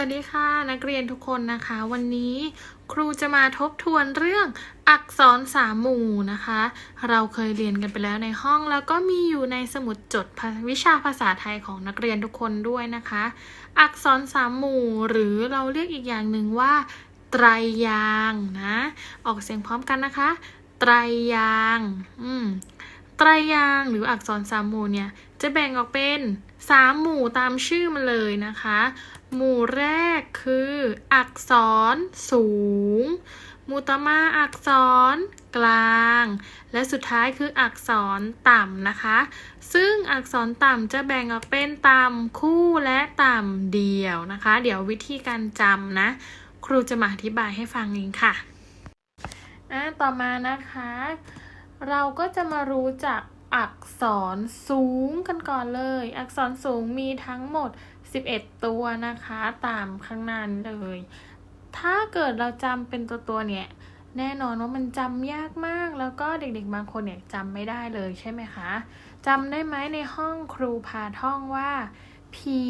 วัสดีค่ะนักเรียนทุกคนนะคะ วันนี้ครูจะมาทบทวนเรื่องอักษรสามหมู่นะคะ เราเคยเรียนกันไปแล้วในห้องแล้วก็มีอยู่ในสมุดจดวิชาภาษาไทยของนักเรียนทุกคนด้วยนะคะ อักษรสามหมู่หรือเราเรียกอีกอย่างหนึ่งว่า ไตรยางนะออกเสียงพร้อมกันนะคะ ไตรยางอืมไตรยางหรืออักษรสามหมู่เนี่ยจะแบ่งออกเป็นสามหมู่ตามชื่อมันเลยนะคะ หมู่แรกคือ อักษรสูง หมู่ต่อมาอักษรกลาง และสุดท้ายคืออักษรต่ำนะคะ ซึ่งอักษรต่ำจะแบ่งออกเป็นต่ำคู่และต่ำเดี่ยวนะคะ เดี๋ยววิธีการจำนะ ครูจะมาอธิบายให้ฟังเองค่ะอะต่อมานะคะ เราก็จะมารู้จักอักษรสูงกันก่อนเลย อักษรสูงมีทั้งหมด 11 ตัวนะคะตามข้างหน้านี้เลย ถ้าเกิดเราจำเป็นตัวตัวเนี่ย แน่นอนว่ามันจำยากมากแล้วก็เด็กๆบางคนเนี่ยจำไม่ได้เลยใช่ไหมคะจำได้ไหมในห้องครูพาท่องว่า ผี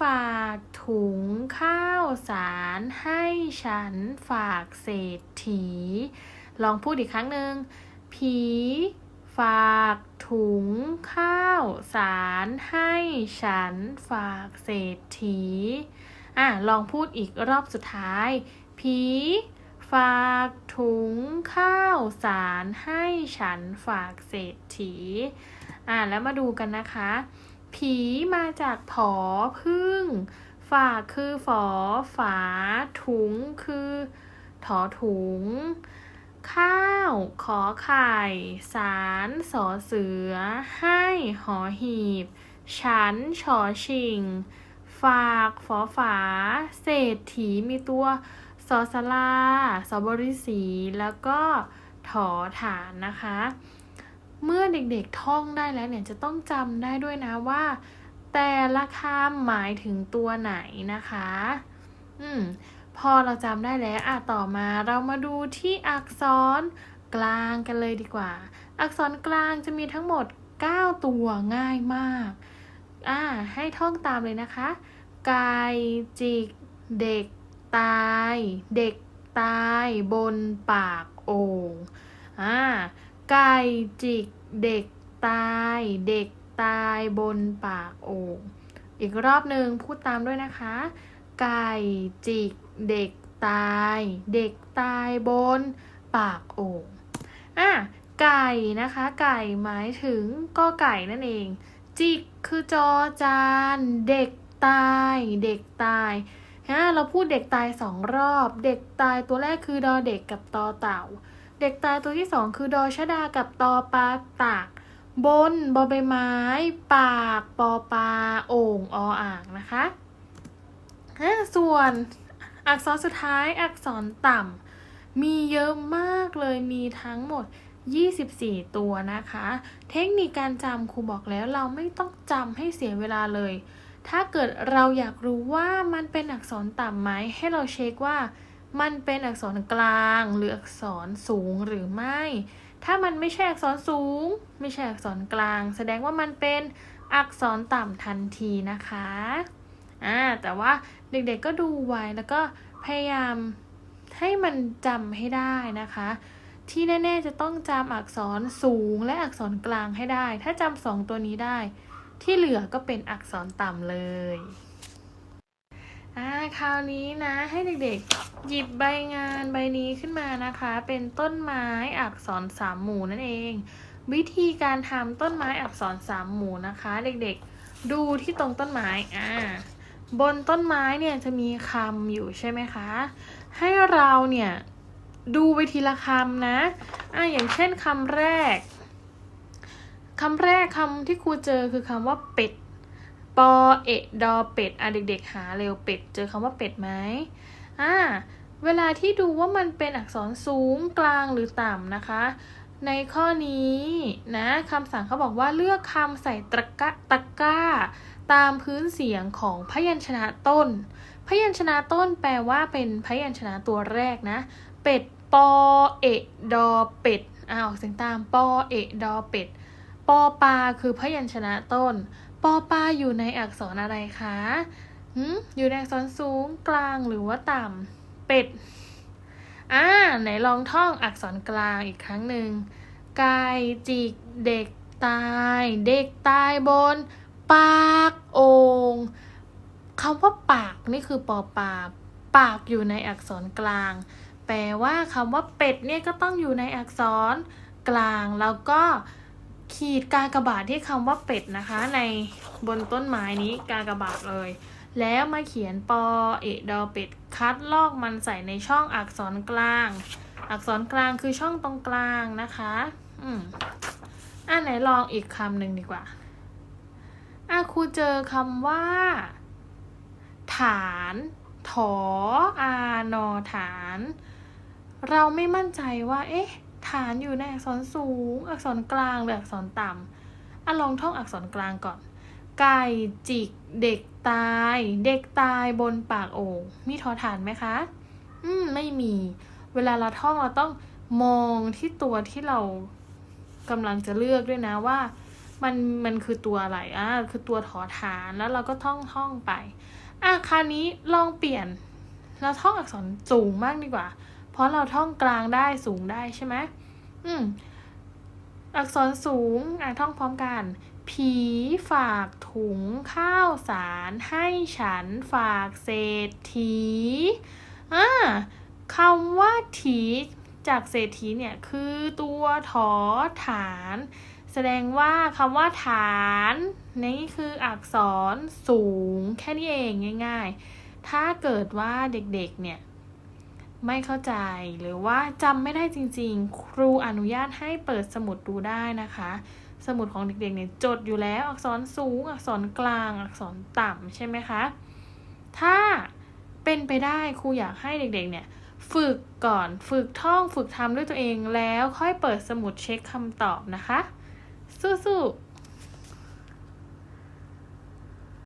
ฝากถุงข้าวสารให้ฉันฝากเศรษฐี ลองพูดอีกครั้งหนึ่งผี ฝากถุงข้าวสารให้ฉันฝากเศรษฐี อะ ลองพูดอีกรอบสุดท้าย ผี ฝากถุงข้าวสารให้ฉันฝากเศรษฐี อะ แล้วมาดูกันนะคะ ผีมาจากผอพึ่ง ฝากคือฝอฝาถุงคือถอถุง ข้าว ขอไข่ สารสอเสือ ให้หอหีบ ฉันชอชิง ฝากฝอฝา เศรษฐีมีตัวสอสลาสอบริสีแล้วก็ถอฐานนะคะ เมื่อเด็กๆท่องได้แล้วเนี่ยจะต้องจำได้ด้วยนะว่า แต่ละคำหมายถึงตัวไหนนะคะ อืม พอเราจำได้แล้วอะต่อมาเรามาดูที่อักษรกลางกันเลยดีกว่า อักษรกลางจะมีทั้งหมด 9 ตัวง่ายมากอ่าให้ท่องตามเลยนะคะไก่จิก เด็ก ตาย เด็กตายบนปากโอ่งอ่าไก่จิก เด็กตาย เด็กตายบนปากโอ่งอีกรอบหนึ่งพูดตามด้วยนะคะ ไก่จิก เด็กตาย เด็กตายบน ปากโอ่งอะไก่นะคะ ไก่หมายถึงก็ไก่นั่นเอง จิกคือจอจาน เด็กตาย เด็กตายฮะเราพูดเด็กตายสองรอบ เด็กตายตัวแรกคือดอเด็กกับตอเต่า เด็กตายตัวที่สองคือดอชดากับตอปลาตาก บนบอใบไม้ ปากปอปลาโอ่งออ่างนะคะฮะส่วน อักษรสุดท้ายอักษรต่ำมีเยอะมากเลยมีทั้งหมด 24 ตัวนะคะ เทคนิคการจำครูบอกแล้วเราไม่ต้องจำให้เสียเวลาเลย ถ้าเกิดเราอยากรู้ว่ามันเป็นอักษรต่ำไหมให้เราเช็คว่า มันเป็นอักษรกลางหรืออักษรสูงหรือไม่ ถ้ามันไม่ใช่อักษรสูง ไม่ใช่อักษรกลาง แสดงว่ามันเป็นอักษรต่ำทันทีนะคะ อ่าแต่ว่าเด็กๆก็ดูไว้แล้วก็พยายามให้มันจำให้ได้นะคะ ที่แน่ๆจะต้องจำอักษรสูงและอักษรกลางให้ได้ ถ้าจำสองตัวนี้ได้ ที่เหลือก็เป็นอักษรต่ำเลยอ่าคราวนี้นะให้เด็กๆ หยิบใบงานใบนี้ขึ้นมานะคะ เป็นต้นไม้อักษรสามหมู่นั่นเอง วิธีการทำต้นไม้อักษรสามหมู่นะคะ เด็กๆ ดูที่ตรงต้นไม้อ่า บนต้นไม้เนี่ยจะมีคำอยู่ใช่ไหมคะ ให้เราเนี่ยดูไปทีละคำนะอะอย่างเช่นคำแรกคำแรกคำที่ครูเจอคือคำว่าเป็ด ปอเอะดอเป็ด อะเด็กๆ หาเร็วเป็ด เจอคำว่าเป็ดไหมอ่าเวลาที่ดูว่ามันเป็นอักษรสูงกลางหรือต่ำนะคะ ในข้อนี้นะคำสั่งเขาบอกว่าเลือกคำใส่ตะกะตะกร้า ตามพื้นเสียงของพยัญชนะต้น พยัญชนะต้นแปลว่าเป็นพยัญชนะตัวแรกนะ เป็ด ปอ เอะดอ เป็ดอ่าออกเสียงตาม ปอ เอะดอ เป็ด ปอปลาคือพยัญชนะต้น ปอปลาอยู่ในอักษรอะไรคะหืมอยู่ในอักษรสูงกลางหรือว่าต่ำ เป็ด อ่า ไหนลองท่องอักษรกลางอีกครั้งหนึ่งไก่จิก เด็กตาย เด็กตายบน ปากโองคำว่าปากนี่คือปอปาปากอยู่ในอักษรกลาง แปลว่าคำว่าเป็ดเนี่ยก็ต้องอยู่ในอักษรกลาง แล้วก็ขีดกากบาทที่คำว่าเป็ดนะคะ ในบนต้นไม้นี้กากบาทเลย แล้วมาเขียนปอเอดอเป็ดคัดลอกมันใส่ในช่องอักษรกลาง อักษรกลางคือช่องตรงกลางนะคะ อืมอะไหนลองอีกคำหนึ่งดีกว่า อะครูเจอคำว่า ฐาน ถออานอฐาน เราไม่มั่นใจว่า เอ๊ะ ฐานอยู่ในอักษรสูง อักษรกลางหรืออักษรต่ำอะลองท่องอักษรกลางก่อน ไก่จิก เด็กตาย เด็กตายบนปากโอ่งมีทอฐานไหมคะ อืม ไม่มี เวลาเราท่องเราต้องมองที่ตัวที่เรากำลังจะเลือกด้วยนะว่า มันมันคือตัวอะไรอะคือตัวถอฐานแล้วเราก็ท่องท่องไปอะคราวนี้ลองเปลี่ยนเราท่องอักษรสูงมากดีกว่า เพราะเราท่องกลางได้สูงได้ใช่ไหมอืมอักษรสูงอะท่องพร้อมกัน ผีฝากถุงข้าวสารให้ฉันฝากเศรษฐีอ่าคำว่าถีจากเศรษฐีเนี่ยคือตัวถอฐาน แสดงว่าคำว่าฐานนี่คืออักษรสูงแค่นี้เองง่าย ๆ ถ้าเกิดว่าเด็กๆเนี่ยไม่เข้าใจหรือว่าจำไม่ได้จริงๆ ครูอนุญาตให้เปิดสมุดดูได้นะคะ สมุดของเด็กๆเนี่ยจดอยู่แล้ว อักษรสูง อักษรกลาง อักษรต่ำใช่ไหมคะ ถ้าเป็นไปได้ครูอยากให้เด็กๆเนี่ยฝึกก่อนฝึกท่องฝึกทำด้วยตัวเองแล้วค่อยเปิดสมุดเช็คคำตอบนะคะ สู้ๆ